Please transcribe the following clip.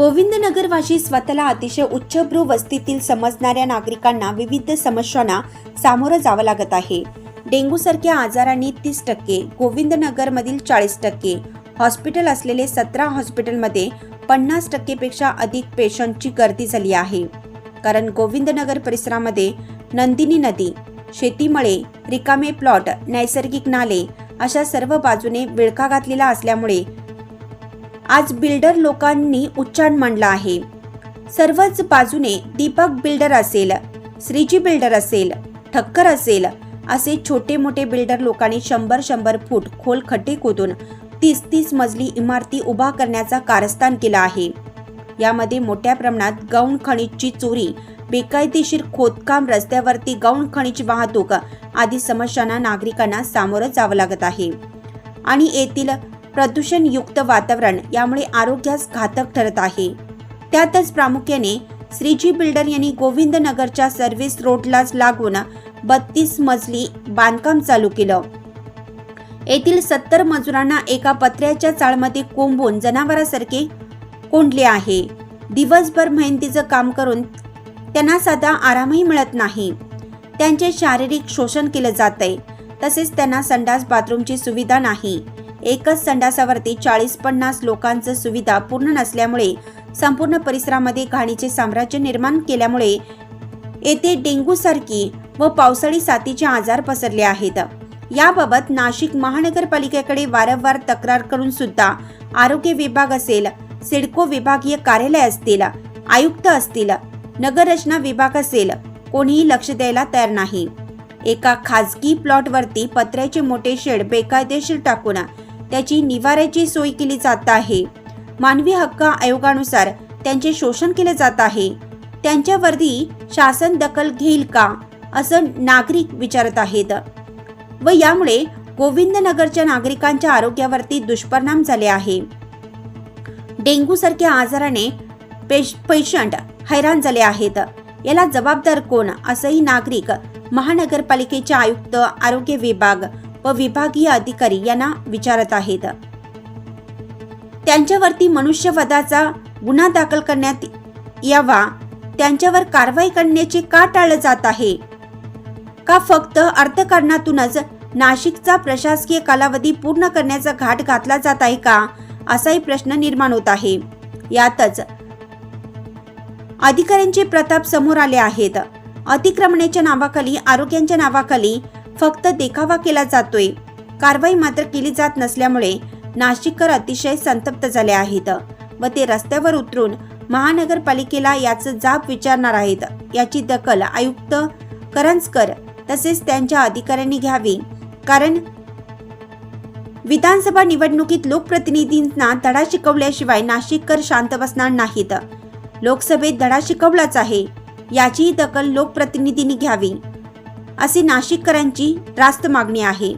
गोविंदनगरवासी स्वतःला अतिशय उच्चभ्रू वस्तीतील समजणाऱ्या नागरिकांना विविध समस्यांना सामोरं जावं लागत आहे. डेंग्यूसारख्या आजारांनी तीस टक्के गोविंदनगरमधील चाळीस टक्के हॉस्पिटल असलेले सतरा हॉस्पिटलमध्ये पन्नास टक्केपेक्षा अधिक पेशंटची गर्दी झाली आहे. कारण गोविंदनगर परिसरामध्ये नंदिनी नदी शेतीमळे रिकामे प्लॉट नैसर्गिक नाले अशा सर्व बाजूने विळखा घातलेला असल्यामुळे आज बिल्डर लोकांनी उच्चारण मांडला आहे. सर्वच बाजूने दीपक बिल्डर असेल श्रीजी बिल्डर असेल ठक्कर असेल असे छोटे मोठे बिल्डर लोकांनी शंभर शंभर फूट खोल खड्डे खोदून तीस तीस मजली इमारती उभा करण्याचा कारस्थान केला आहे. यामध्ये मोठ्या प्रमाणात गौण खनिजची चोरी बेकायदेशीर खोदकाम रस्त्यावरती गौण खनिज वाहतूक आदी समस्यांना नागरिकांना सामोरं जावं लागत आहे. आणि येथील प्रदूषणयुक्त वातावरण यामुळे आरोग्यास घातक ठरत आहे. त्यातच प्रामुख्याने श्रीजी बिल्डर यांनी गोविंदनगरच्या सर्व्हिस रोडलाच लागून बत्तीस मजली बांधकाम चालू केलं. येथील सत्तर मजुरांना एका पत्र्याच्या चाळमध्ये कोंबून जनावरासारखे कोंडले आहे. दिवसभर मेहनतीचं काम करून त्यांना साधा आरामही मिळत नाही. त्यांचे शारीरिक शोषण केलं जात आहे तसेच त्यांना संडास बाथरूमची सुविधा नाही. एकच संडासावरती चाळीस पन्नास लोकांचं सुविधा पूर्ण नसल्यामुळे संपूर्ण परिसरामध्ये घाणीचे साम्राज्य निर्माण केल्यामुळे येथे डेंग्यूसारखी व पावसाळी साथीचे आजार पसरले आहेत. याबाबत नाशिक महानगरपालिकेकडे वारंवार तक्रार करून सुद्धा आरोग्य विभाग असेल सिडको विभागीय कार्यालय असतील आयुक्त असतील नगररचना विभाग असेल कोणीही लक्ष द्यायला तयार नाही. एका खाजगी प्लॉटवरती पत्र्याचे मोठे शेड बेकायदेशीर टाकून त्याची निवाऱ्याची सोय केली जात आहे. मानवी हक्क आयोगानुसार त्यांचे शोषण केले जात आहे. त्यांच्यावरती शासन दखल घेईल का असं नागरिक विचारत आहेत. व यामुळे गोविंदनगरच्या नागरिकांच्या आरोग्यावरती दुष्परिणाम झाले आहे. डेंग्यू सारख्या आजाराने पेश पेशंट हैराण झाले आहेत. याला जबाबदार कोण असंही नागरिक महानगरपालिकेचे आयुक्त आरोग्य विभाग व विभागीय अधिकारी यांना विचारत आहेत. त्यांच्यावरती मनुष्यवधाचा गुन्हा दाखल करण्यात यावा. त्यांच्यावर कारवाई करण्याचे का टाळलं जात आहे? का फक्त अर्थकारणातूनच नाशिकचा प्रशासकीय कालावधी पूर्ण करण्याचा घाट घातला जात आहे का? असाही प्रश्न निर्माण होत आहे. यातच अधिकाऱ्यांचे प्रताप समोर आले आहेत. अतिक्रमणाच्या नावाखाली आरोग्यांच्या नावाखाली फक्त देखावा केला जातोय. कारवाई मात्र केली जात नसल्यामुळे नाशिककर अतिशय संतप्त झाले आहेत व ते रस्त्यावर उतरून महानगरपालिकेला याचं जाब विचारणार आहेत. याची दखल आयुक्त करंजकर तसेच त्यांच्या अधिकाऱ्यांनी घ्यावी. कारण विधानसभा निवडणुकीत लोकप्रतिनिधींना धडा शिकवल्याशिवाय नाशिककर शांत बसणार नाहीत. लोकसभेत धडा शिकवलाच आहे. याचीही दखल लोकप्रतिनिधींनी घ्यावी. असे नाशिककरांची रास्त मागणी आहे.